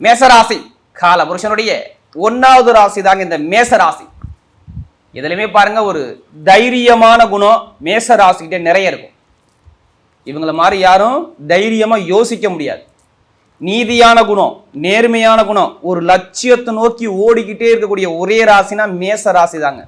மேசராசி. கால புருஷனுடைய ஒன்னாவது ராசி தாங்க இந்த மேசராசி. இதுலையுமே பாருங்க ஒரு தைரியமான குணம் மேசராசிக்கிட்ட நிறைய இருக்கும். இவங்கள மாதிரி யாரும் தைரியமா யோசிக்க முடியாது. நீதியான குணம் நேர்மையான குணம் ஒரு லட்சியத்தை நோக்கி ஓடிக்கிட்டே இருக்கக்கூடிய ஒரே ராசினா மேச ராசி தாங்க.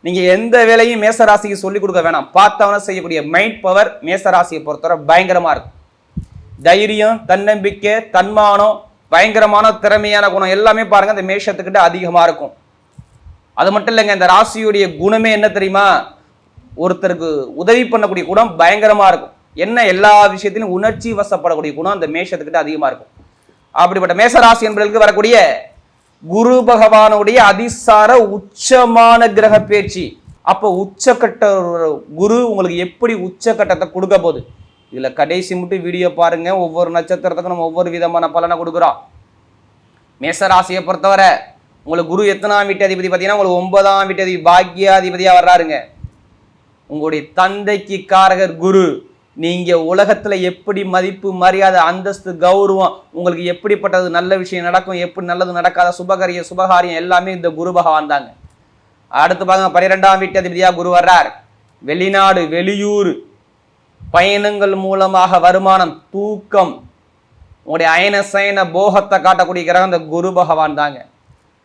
நீங்க எந்த வேலையும் மேச ராசிக்கு சொல்லிக் கொடுக்க வேணாம். பார்த்தவன செய்யக்கூடிய மைண்ட் பவர் மேச ராசியை பொறுத்தவரை பயங்கரமா இருக்கும். தைரியம் தன்னம்பிக்கை தன்மானம் பயங்கரமான திறமையான குணம் எல்லாமே பாருங்க இந்த மேஷத்துக்கிட்ட அதிகமாக இருக்கும். அது மட்டும் இல்லைங்க இந்த ராசியுடைய குணமே என்ன தெரியுமா? ஒருத்தருக்கு உதவி பண்ணக்கூடிய குணம் பயங்கரமாக இருக்கும். என்ன எல்லா விஷயத்திலும் உணர்ச்சி வசப்படக்கூடிய குணம் அந்த மேஷத்துக்கிட்ட அதிகமாக இருக்கும். அப்படிப்பட்ட மேச ராசி என்பதற்கு வரக்கூடிய குரு பகவானுடைய அதிசார உச்சமான கிரக பேச்சு. அப்போ உச்சக்கட்ட குரு உங்களுக்கு எப்படி உச்சக்கட்டத்தை கொடுக்க போகுது? இதில் கடைசி மட்டும் வீடியோ பாருங்க. ஒவ்வொரு நட்சத்திரத்துக்கும் நம்ம ஒவ்வொரு விதமான பலனை கொடுக்குறோம். மேசராசியை பொறுத்தவரை உங்களுக்கு குரு எத்தனாம் வீட்டு அதிபதி பார்த்தீங்கன்னா உங்களுக்கு ஒன்பதாம் வீட்டு அதிபதி பாக்கியாதிபதியா வர்றாருங்க. உங்களுடைய தந்தைக்கு காரகர் குரு. நீங்கள் உலகத்தில் எப்படி மதிப்பு மரியாதை அந்தஸ்து கௌரவம் உங்களுக்கு எப்படிப்பட்டது நல்ல விஷயம் நடக்கும் எப்படி நல்லது நடக்காத சுபகரிய சுபகாரியம் எல்லாமே இந்த குரு பகவான் தாங்க. அடுத்து பாருங்க பன்னிரெண்டாம் வீட்டு அதிபதியாக குரு வர்றார். வெளிநாடு வெளியூர் பயணங்கள் மூலமாக வருமானம் தூக்கம் உங்களுடைய அயன சயன போகத்தை காட்டக்கூடிய கிரகம் இந்த குரு பகவான் தாங்க.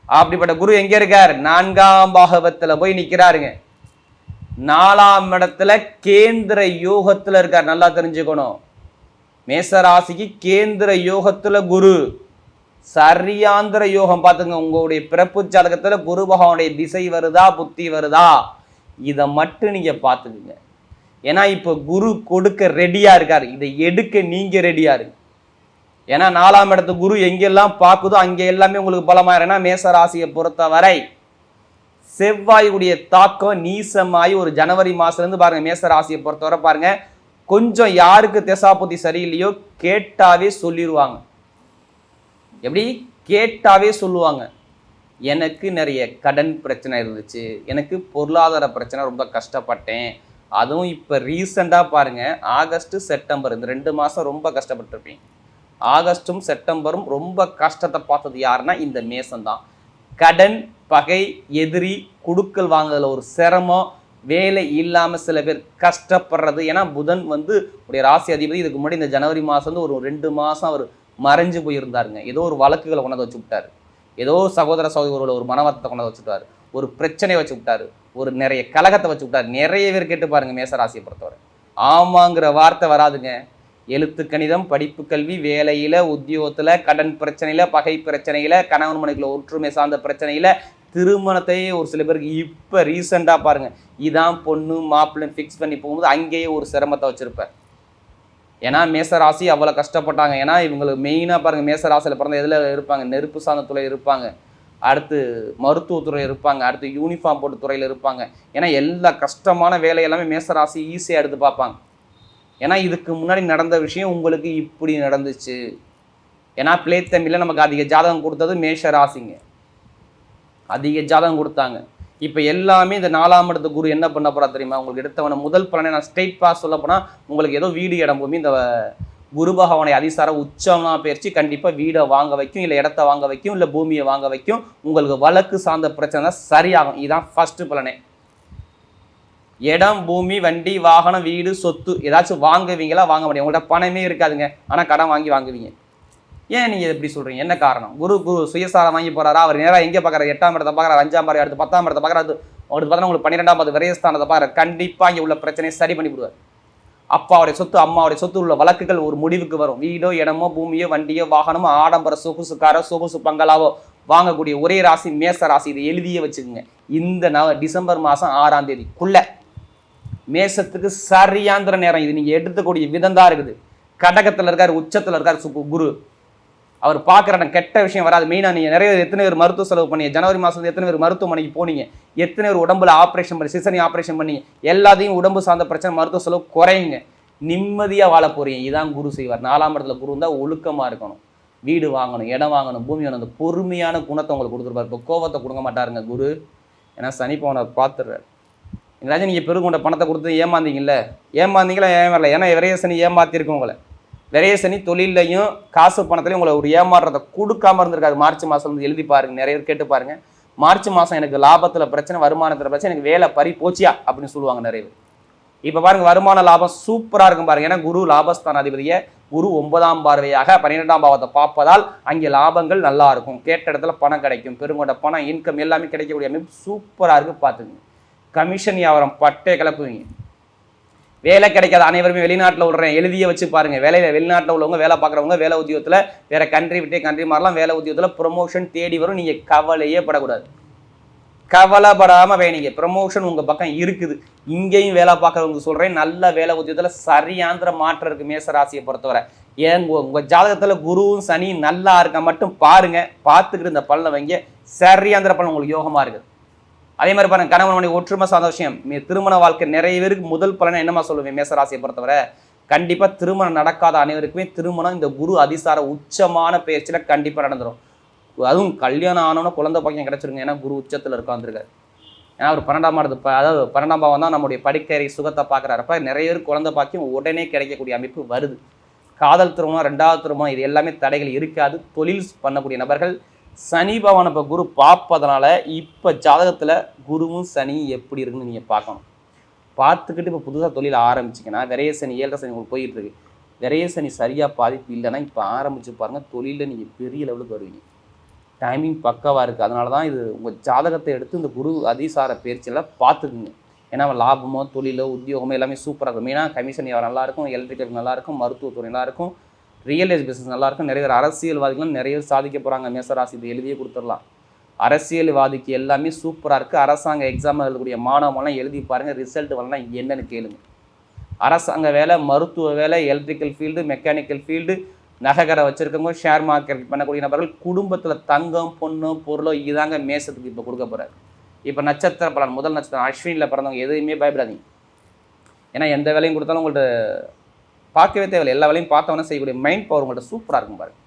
அப்படிப்பட்ட குரு எங்க இருக்கார்? நான்காம் பாகவத்தில் போய் நிற்கிறாருங்க நாலாம் இடத்துல கேந்திர யோகத்தில் இருக்கார். நல்லா தெரிஞ்சுக்கணும். மேசராசிக்கு கேந்திர யோகத்தில் குரு. சரியாந்திர யோகம் பார்த்துங்க. உங்களுடைய பிறப்பு ஜாதகத்தில் குரு பகவானுடைய திசை வருதா புத்தி வருதா? இதை மட்டும் நீங்கள் பார்த்துக்குங்க. ஏன்னா இப்போ குரு கொடுக்க ரெடியாக இருக்கார். இதை எடுக்க நீங்கள் ரெடியாக இருக்கு ஏன்னா நாலாம் இடத்து குரு எங்கெல்லாம் பார்க்குதோ அங்கே எல்லாமே உங்களுக்கு பலமாயிருன்னா மேச ராசியை பொறுத்தவரை செவ்வாயுடைய தாக்கம் நீசமாயி ஒரு ஜனவரி மாதத்துலேருந்து பாருங்கள் மேசராசியை மேச ராசியை பொறுத்தவரை பாருங்கள் கொஞ்சம் யாருக்கு திசாபுத்தி சரியில்லையோ கேட்டாவே சொல்லிடுவாங்க எப்படி? கேட்டாவே சொல்லுவாங்க. எனக்கு நிறைய கடன் பிரச்சனை இருந்துச்சு. எனக்கு பொருளாதார பிரச்சனை ரொம்ப கஷ்டப்பட்டேன். அதுவும் இப்போ ரீசெண்டாக பாருங்கள் ஆகஸ்ட்டு செப்டம்பர். இந்த ரெண்டு மாதம் ரொம்ப கஷ்டப்பட்டிருப்பீங்க. ஆகஸ்ட்டும் செப்டம்பரும் ரொம்ப கஷ்டத்தை பார்த்தது யாருன்னா இந்த மேசம் தான். கடன் பகை எதிரி குடுக்கல் வாங்குதல் ஒரு சிரமம் வேலை இல்லாமல் சில பேர் கஷ்டப்படுறது. ஏன்னா புதன் வந்து உடைய ராசி அதிபதி இதுக்கு முன்னாடி இந்த ஜனவரி மாதம் வந்து ஒரு ரெண்டு மாதம் அவர் மறைஞ்சு போயிருந்தாருங்க. ஏதோ ஒரு வழக்குகளை கொண்டாந்து வச்சு விட்டாரு. ஏதோ சகோதர சகோதரோட ஒரு மனவரத்தை கொண்டு வச்சுட்டாரு. ஒரு பிரச்சனையை வச்சு விட்டாரு. ஒரு நிறைய கலகத்தை வச்சு விட்டாரு. நிறைய பேர் கேட்டு பாருங்க மேச ராசியை பொறுத்தவரை. ஆமாங்கிற வார்த்தை வராதுங்க. எழுத்து கணிதம் படிப்பு கல்வி வேலையில் உத்தியோகத்தில் கடன் பிரச்சனையில் பகை பிரச்சனையில் கணவன் மனைவிக்குள்ள ஒற்றுமை சார்ந்த பிரச்சனையில் திருமணத்தையே ஒரு சில பேருக்கு இப்போ ரீசெண்டாக பாருங்கள் இதான் பொண்ணு மாப்பிள்ளைன்னு ஃபிக்ஸ் பண்ணி போகும்போது அங்கேயே ஒரு சிரமத்தை வச்சுருப்பேன் ஏன்னா மேசராசி அவ்வளோ கஷ்டப்பட்டாங்க. ஏன்னா இவங்களுக்கு மெயினாக பாருங்கள் மேசராசியில் பிறந்த எதில் இருப்பாங்க? நெருப்பு சார்ந்த துறை இருப்பாங்க. அடுத்து மருத்துவத்துறை இருப்பாங்க. அடுத்து யூனிஃபார்ம் போட்டு துறையில் இருப்பாங்க. ஏன்னா எல்லா கஷ்டமான வேலை எல்லாமே மேசராசி ஈஸியாக எடுத்து பார்ப்பாங்க. ஏன்னா இதுக்கு முன்னாடி நடந்த விஷயம் உங்களுக்கு இப்படி நடந்துச்சு. ஏன்னா பிளே தமிழில் நமக்கு அதிக ஜாதகம் கொடுத்தது மேஷ ராசிங்க. அதிக ஜாதகம் கொடுத்தாங்க. இப்போ எல்லாமே இந்த நாலாம் இடத்து குரு என்ன பண்ண போறா தெரியுமா? உங்களுக்கு எடுத்தவன முதல் பலனை நான் ஸ்ட்ரெயிட் பாஸ் சொல்ல போனால் உங்களுக்கு ஏதோ வீடு இடம் பூமி இந்த குரு பகவானை அதிசார உச்சமாக பயிற்சி கண்டிப்பாக வீடை வாங்க வைக்கும் இல்லை இடத்த வாங்க வைக்கும் இல்லை பூமியை வாங்க வைக்கும். உங்களுக்கு வழக்கு சார்ந்த பிரச்சனை தான் சரியாகும். இதுதான் ஃபஸ்ட்டு பலனே. இடம் பூமி வண்டி வாகனம் வீடு சொத்து ஏதாச்சும் வாங்குவீங்களா? வாங்க முடியும். உங்கள்கிட்ட பணமே இருக்காதுங்க. ஆனால் கடன் வாங்கி வாங்குவீங்க. ஏன் நீங்கள் எப்படி சொல்கிறீங்க என்ன காரணம்? குரு குரு சுயசாரம் வாங்கி போறாரா? அவர் நேராக எங்கே பார்க்குறாரு? எட்டாம் இடத்தை பார்க்குறாரு அஞ்சாம் பாரு அடுத்து பத்தாம் இடத்தை பார்க்குறாரு அடுத்து பார்த்தா உங்களுக்கு பன்னிரெண்டாம் பாது விரயஸ்தானத்தை பார்க்குறாரு கண்டிப்பாக இங்கே உள்ள பிரச்சனையை சரி பண்ணி விடுவார் அப்பாவுடைய சொத்து அம்மாவுடைய சொத்து உள்ள வழக்குகள் ஒரு முடிவுக்கு வரும். வீடோ இடமோ பூமியோ வண்டியோ வாகனமோ ஆடம்பர சொகுசு காரோ சொகுசு பங்களாவோ வாங்கக்கூடிய ஒரே ராசி மேச ராசி. இதை எழுதியே வச்சுக்கோங்க. இந்த நவ டிசம்பர் மாதம் ஆறாம் தேதிக்குள்ள மேசத்துக்கு சரியாந்திர நேரம் இது. நீங்கள் எடுத்துக்கூடிய விதம் தான் இருக்குது. கடகத்தில் இருக்கார் உச்சத்தில் இருக்கார் சு- குரு. அவர் பார்க்குற கெட்ட விஷயம் வராது. மெயினாக நீங்கள் நிறைய எத்தனை பேர் மருத்துவ செலவு பண்ணீங்க? ஜனவரி மாதம் எத்தனை பேர் மருத்துவமனைக்கு போனீங்க? எத்தனை பேர் உடம்புல ஆப்ரேஷன் பண்ணி சிசனி ஆப்ரேஷன் பண்ணி எல்லாத்தையும் உடம்பு சார்ந்த பிரச்சனை மருத்துவ செலவு குறையுங்க. நிம்மதியாக வாழ போறீங்க. இதான் குரு செய்வார். நாலாம் இடத்துல குரு இருந்தால் ஒழுக்கமாக இருக்கணும். வீடு வாங்கணும் இடம் வாங்கணும் பூமி வாங்கணும். அந்த பொறுமையான குணத்தை உங்களுக்கு கொடுத்துருப்பாரு. இப்போ கோவத்தை கொடுக்க மாட்டாருங்க குரு. ஏன்னா சனி பவனை பார்த்துடுறாரு. எங்கேயாச்சும் நீங்கள் பெருங்கொண்ட பணத்தை கொடுத்து ஏமாந்தீங்கல்ல? ஏமாந்தீங்களா? ஏமாறல. ஏன்னா விரைய சனி ஏமாத்திருக்கும் உங்களை நிறைய சனி தொழிலையும் காசு பணத்துலையும் உங்களை ஒரு ஏமாறுறதை கொடுக்காம இருந்திருக்காரு மார்ச் மாதம் வந்து எழுதி பாருங்க நிறைய பேர் கேட்டு பாருங்க. மார்ச் மாதம் எனக்கு லாபத்தில் பிரச்சனை வருமானத்தில் பிரச்சனை எனக்கு வேலை பறி போச்சியா? அப்படின்னு சொல்லுவாங்க நிறைய பேர். இப்போ பாருங்க வருமான லாபம் சூப்பராக இருக்கும் பாருங்க. ஏன்னா குரு லாபஸ்தான அதிபதியை குரு ஒன்பதாம் பார்வையாக பன்னிரெண்டாம் பாவத்தை பார்ப்பதால் அங்கே லாபங்கள் நல்லா இருக்கும். கேட்ட இடத்துல பணம் கிடைக்கும். பெருங்கொண்ட பணம் இன்கம் எல்லாமே கிடைக்கக்கூடிய அமைப்பு சூப்பராக இருக்கு பார்த்துக்குங்க. கமிஷன் வியாபாரம் பட்டே கிளப்புவீங்க. வேலை கிடைக்காத. அனைவருமே வெளிநாட்டில் விடுறேன் எழுதிய வச்சு பாருங்க. வேலையில் வெளிநாட்டில் உள்ளவங்க வேலை பார்க்குறவங்க வேலை உத்தியோகத்தில் வேற கண்ட்ரி விட்டே கண்ட்ரி மாறலாம். வேலை உத்தியோகத்தில் ப்ரொமோஷன் தேடி வரும். நீங்கள் கவலையே படக்கூடாது. கவலைப்படாமல் வேணிங்க. ப்ரமோஷன் உங்கள் பக்கம் இருக்குது. இங்கேயும் வேலை பார்க்குறவங்க சொல்கிறேன் நல்ல வேலை உத்தியோகத்தில் சரியாந்திர மாற்றம் இருக்குது மேச ராசியை பொறுத்தவரை. ஏன்? உங்கள் ஜாதகத்தில் குருவும் சனியும் நல்லா இருக்க மட்டும் பாருங்கள் பார்த்துக்கிட்டு இந்த பலனை வைங்க. சரியாந்திர பலன் உங்களுக்கு யோகமாக இருக்குது. அதே மாதிரி பாருங்க கணவன் மனைவி ஒற்றுமை சார்ந்த விஷயம். மீ- திருமண வாழ்க்கை நிறைய பேருக்கு முதல் பலனை என்னமா சொல்லுவேன் மேசராசியை பொறுத்தவரை கண்டிப்பாக திருமணம் நடக்காத அனைவருக்குமே திருமணம் இந்த குரு அதிசார உச்சமான பயிற்சியில் கண்டிப்பாக நடந்துரும். அதுவும் கல்யாணம் ஆனோன்னு குழந்தை பாக்கியம் கிடச்சிருங்க. ஏன்னா குரு உச்சத்தில் இருக்காந்துருக்காரு ஏன்னா அவர் பன்னெண்டாம் இடத்து அதாவது பன்னெண்டாம் பாவம் தான் நம்முடைய படிக்கறை சுகத்தை பார்க்குறாருப்ப நிறைய பேர் குழந்தை பாக்கியம் உடனே கிடைக்கக்கூடிய அமைப்பு வருது. காதல் திருமணம் ரெண்டாவது திருமணம் இது எல்லாமே தடைகள் இருக்காது. தொழில் பண்ணக்கூடிய நபர்கள் சனி பவனை இப்போ குரு பார்ப்பதனால இப்போ ஜாதகத்தில் குருவும் சனி எப்படி இருக்குன்னு நீங்கள் பார்க்கணும். பார்த்துக்கிட்டு இப்போ புதுசாக தொழில் ஆரம்பிச்சிங்கன்னா விரைய சனி ஏழரை சனி உங்களுக்கு போயிட்டு இருக்கு. விரைய சனி சரியாக பாதிப்பு இல்லைன்னா இப்போ ஆரம்பிச்சு பாருங்கள் தொழிலில் நீங்கள் பெரிய லெவலுக்கு வருவீங்க. டைமிங் பக்காவாக இருக்குது அதனால தான் இது உங்கள் ஜாதகத்தை எடுத்து இந்த குரு அதிசார பயிற்சியில் பார்த்துக்குங்க. ஏன்னா லாபமோ தொழிலோ உத்தியோகமோ எல்லாமே சூப்பராக இருக்கும். மெயினாக கமிஷன் நல்லாயிருக்கும் நல்லா இருக்கும் எலக்ட்ரிக்கல் நல்லாயிருக்கும் மருத்துவத்துறை நல்லா இருக்கும். ரியல் எஸ்டேட் பிஸ்னஸ் நல்லா இருக்கும் நிறைய பேர் அரசியல்வாதிகளும் நிறைய பேர் சாதிக்க போகிறாங்க மேசராசி இது எழுதியே கொடுத்துடலாம். அரசியல்வாதிக்கு எல்லாமே சூப்பராக இருக்குது அரசாங்க எக்ஸாம் எழுதக்கூடிய மாணவங்களாம் எழுதி பாருங்கள் ரிசல்ட் வரலாம் என்னென்னு கேளுங்க. அரசாங்க வேலை மருத்துவ வேலை எலக்ட்ரிக்கல் ஃபீல்டு மெக்கானிக்கல் ஃபீல்டு நகைக்கடை வச்சுருக்கவங்க ஷேர் மார்க்கெட் பண்ணக்கூடிய நபர்கள் குடும்பத்தில் தங்கம் பொண்ணு பொருளோ இதுதாங்க மேசத்துக்கு இப்போ கொடுக்க போகிறாரு இப்போ நட்சத்திர பலன் முதல் நட்சத்திரம் அஸ்வினியில் பிறந்தவங்க எதுவுமே பயப்படாதீங்க. ஏன்னா எந்த வேலையும் கொடுத்தாலும் உங்கள்கிட்ட பார்க்கவே தேவையில்லை. எல்லா வேலையும் பார்த்தவொன்னே செய்யக்கூடிய மைண்ட் பவர் உங்கள்கிட்ட சூப்பராக இருக்கும் பாருங்க.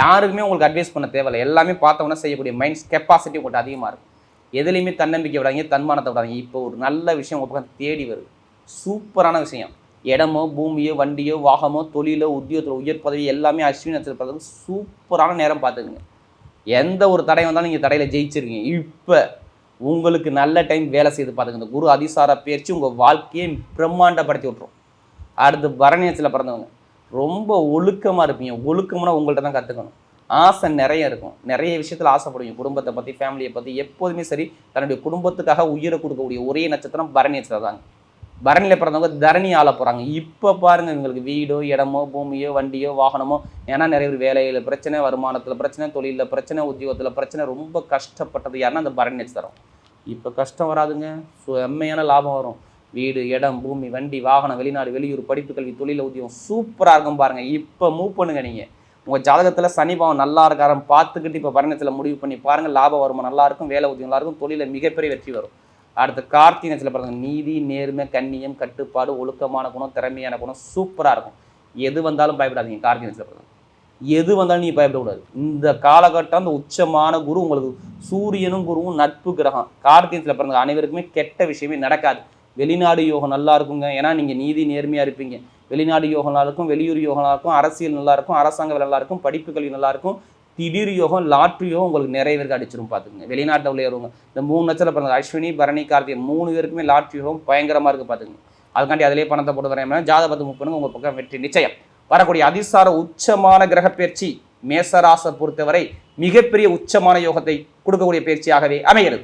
யாருக்குமே உங்களுக்கு அட்வைஸ் பண்ண தேவையில்லை. எல்லாமே பார்த்தவொன்னே செய்யக்கூடிய மைண்ட் கெப்பாசிட்டி உங்கள்கிட்ட அதிகமாக இருக்கும். எதுலையுமே தன்னம்பிக்கை விடாதீங்க தன்மானத்தை விடாதீங்க. இப்போ ஒரு நல்ல விஷயம் உங்கள் பக்கம் தேடி வருது. சூப்பரான விஷயம். இடமோ பூமியோ வண்டியோ வாகமோ தொழிலோ உத்தியோகத்தில் உயர் பதவி எல்லாமே அஸ்வினி நட்சத்திரத்துக்கு சூப்பரான நேரம் பார்த்துக்குங்க. எந்த ஒரு தடை வந்தாலும் நீங்கள் தடையில் ஜெயிச்சிருக்கீங்க இப்போ உங்களுக்கு நல்ல டைம் வேலை செய்து பார்த்துங்க இந்த குரு அதிசார பயிற்சி உங்கள் வாழ்க்கையை பிரம்மாண்டப்படுத்தி விட்ரும் அடுத்து பரணியத்தில் பிறந்தவங்க. ரொம்ப ஒழுக்கமாக இருப்பீங்க. ஒழுக்கம்னா உங்கள்கிட்ட தான் கற்றுக்கணும் ஆசை நிறைய இருக்கும். நிறைய விஷயத்தில் ஆசைப்படுவீங்க. குடும்பத்தை பற்றி ஃபேமிலியை பற்றி எப்போதுமே சரி தன்னுடைய குடும்பத்துக்காக உயிரை கொடுக்கக்கூடிய ஒரே நட்சத்திரம் பரணி நட்சத்திரம் தாங்க. பரணியில் பிறந்தவங்க தரணி ஆள போகிறாங்க இப்போ பாருங்க எங்களுக்கு வீடோ இடமோ பூமியோ வண்டியோ வாகனமோ ஏன்னா நிறைய பேர் வேலையில் பிரச்சனை வருமானத்தில் பிரச்சனை தொழிலில் பிரச்சனை உத்தியோகத்தில் பிரச்சனை ரொம்ப கஷ்டப்பட்டது யாருன்னா அந்த பரணி நட்சத்திரம். இப்போ கஷ்டம் வராதுங்க. செம்மையான லாபம் வரும். வீடு இடம் பூமி வண்டி வாகனம் வெளிநாடு வெளியூர் படிப்பு கல்வி தொழில் உத்தியோகம் சூப்பராக இருக்கும் பாருங்கள் இப்போ மூவ் பண்ணுங்க நீங்கள் உங்கள் ஜாதகத்தில் சனி பாவம் நல்லா இருக்காரன் பார்த்துக்கிட்டு இப்போ பரணத்தில் முடிவு பண்ணி பாருங்கள் லாபம் வருமா நல்லா இருக்கும் வேலை உதவி நல்லா இருக்கும் தொழிலில் மிகப்பெரிய வெற்றி வரும். அடுத்து கார்த்திகை நட்சத்திரம் பாருங்கள் நீதி நேர்மை கண்ணியம் கட்டுப்பாடு ஒழுக்கமான குணம் திறமையான குணம் சூப்பராக இருக்கும். எது வந்தாலும் பயப்படாதீங்க கார்த்திகை நட்சத்திரம் பாருங்க. எது வந்தாலும் நீ பயப்படக்கூடாது. இந்த காலகட்டம் அந்த உச்சமான குரு உங்களுக்கு சூரியனும் குருவும் நட்பு கிரகம். கார்த்திகத்தில் பிறந்த அனைவருக்குமே கெட்ட விஷயமே நடக்காது. வெளிநாடு யோகம் நல்லா இருக்குங்க ஏன்னா நீங்கள் நீதி நேர்மையாக இருப்பீங்க. வெளிநாடு யோகம் நல்லா இருக்கும் வெளியூர் யோகம் நல்லா இருக்கும் அரசியல் நல்லா இருக்கும் அரசாங்க நல்லா இருக்கும் படிப்பு கல்வி நல்லா இருக்கும் திடீர் யோகம் லாட்ரி யோகம் உங்களுக்கு நிறைய பேருக்கு அடிச்சிரும் பார்த்துங்க வெளிநாட்டில் உள்ளவங்க இந்த மூணு நட்சத்திரம் பிறந்த அஸ்வினி பரணி கார்த்திகை மூணு பேருக்குமே லாட்ரி யோகம் பயங்கரமாக இருக்குது பார்த்துங்க அதுக்காண்டி அதிலே பணத்தை போட்டு வரேன். ஜாத பத்து பண்ணுங்க. உங்கள் பக்கம் வெற்றி நிச்சயம். வரக்கூடிய அதிசார உச்சமான கிரக பயிற்சி மேசராசை பொறுத்தவரை மிகப்பெரிய உச்சமான யோகத்தை கொடுக்கக்கூடிய பயிற்சியாகவே அமைகிறது.